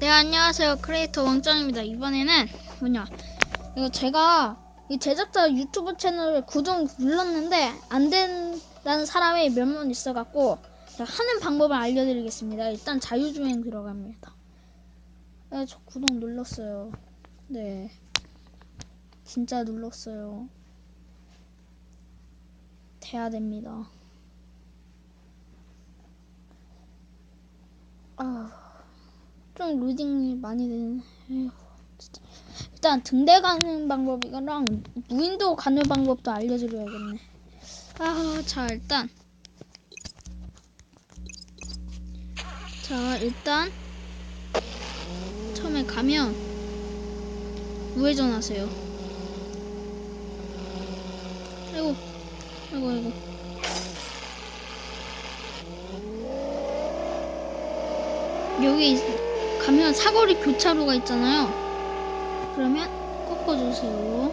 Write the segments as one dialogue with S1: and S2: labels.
S1: 네 안녕하세요. 크리에이터 왕짱입니다. 이번에는 뭐냐? 이거 제가 이 제작자 유튜브 채널 구독 눌렀는데 안 된다는 사람이 몇 명 있어갖고 하는 방법을 알려드리겠습니다. 일단 자유주행 들어갑니다. 네, 저 구독 눌렀어요. 네. 진짜 눌렀어요. 돼야 됩니다. 아 좀 로딩이 많이 되네. 에휴, 진짜. 일단 등대 가는 방법이랑 무인도 가는 방법도 알려드려야겠네. 아, 자 일단 자 일단 처음에 가면 우회전 하세요. 아이고, 아이고, 아이고. 여기 있- 가면 사거리 교차로가 있잖아요. 그러면 꺾어주세요.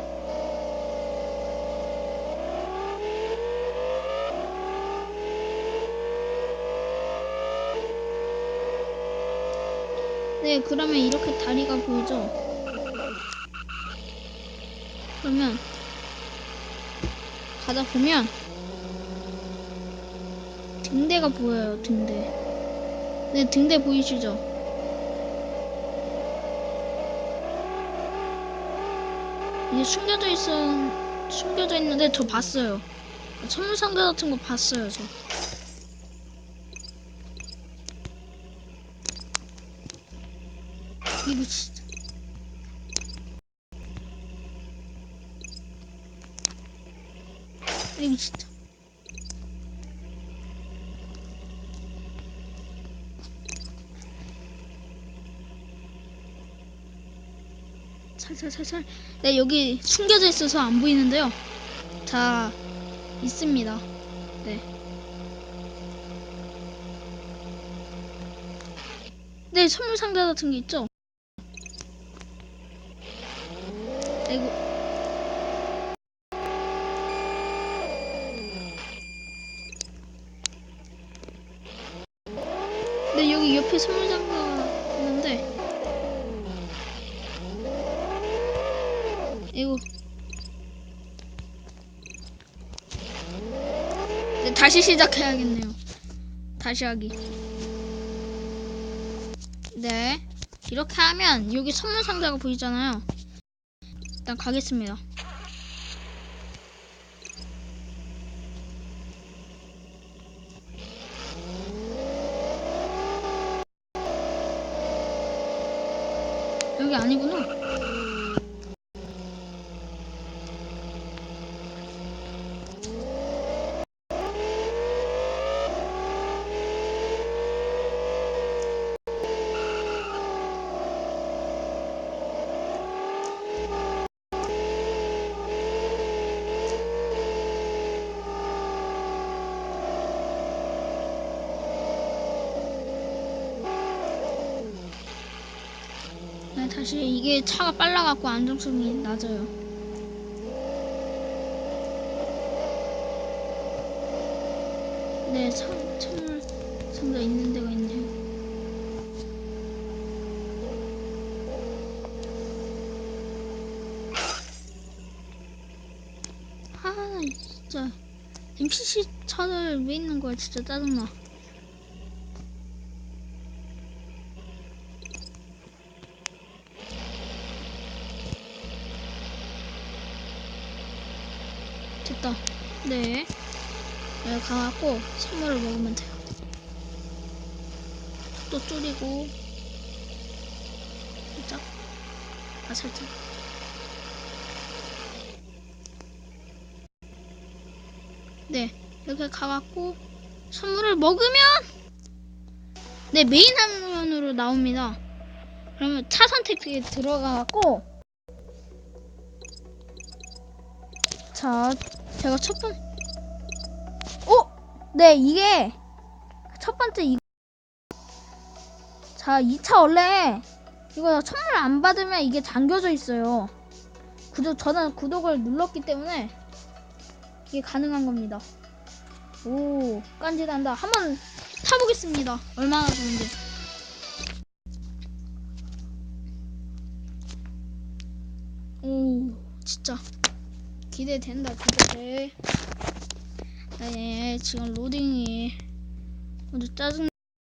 S1: 네, 그러면 이렇게 다리가 보이죠? 그러면 가다 보면 등대가 보여요, 등대. 네, 등대 보이시죠? 이게 숨겨져 있어 숨겨져 있는데 저 봤어요. 선물 상자 같은 거 봤어요 저. 이거 진짜. 이거 진짜. 살살 살살. 네, 여기 숨겨져 있어서 안 보이는데요. 자, 있습니다. 네. 네, 선물 상자 같은 게 있죠? 아이고. 네, 여기 옆에 선물 상자가 있는데. 이거 네, 다시 시작해야겠네요. 다시 하기. 네. 이렇게 하면 여기 선물 상자가 보이잖아요. 일단 가겠습니다. 여기 아니구나. 네, 다시 이게 차가 빨라갖고 안정성이 낮아요. 네, 참, 참물 상자 있는 데가 있네요. 아, 나 진짜 NPC 차들 왜 있는 거야? 진짜 짜증나. 됐다. 네. 여기 가갖고 선물을 먹으면 돼요. 또 줄이고 살짝 아 살짝 네 이렇게 가갖고 선물을 먹으면 네 메인 화면으로 나옵니다. 그러면 차 선택지에 들어가갖고 자, 제가 첫 번, 어? 네, 이게 첫 번째 이. 자, 2차 원래 이거 선물 안 받으면 이게 잠겨져 있어요. 구독, 저는 구독을 눌렀기 때문에 이게 가능한 겁니다. 오, 깐지난다. 한번 타보겠습니다. 얼마나 좋은지. 오, 진짜. 기대된다 기대돼 네 지금 로딩이 아주 짜증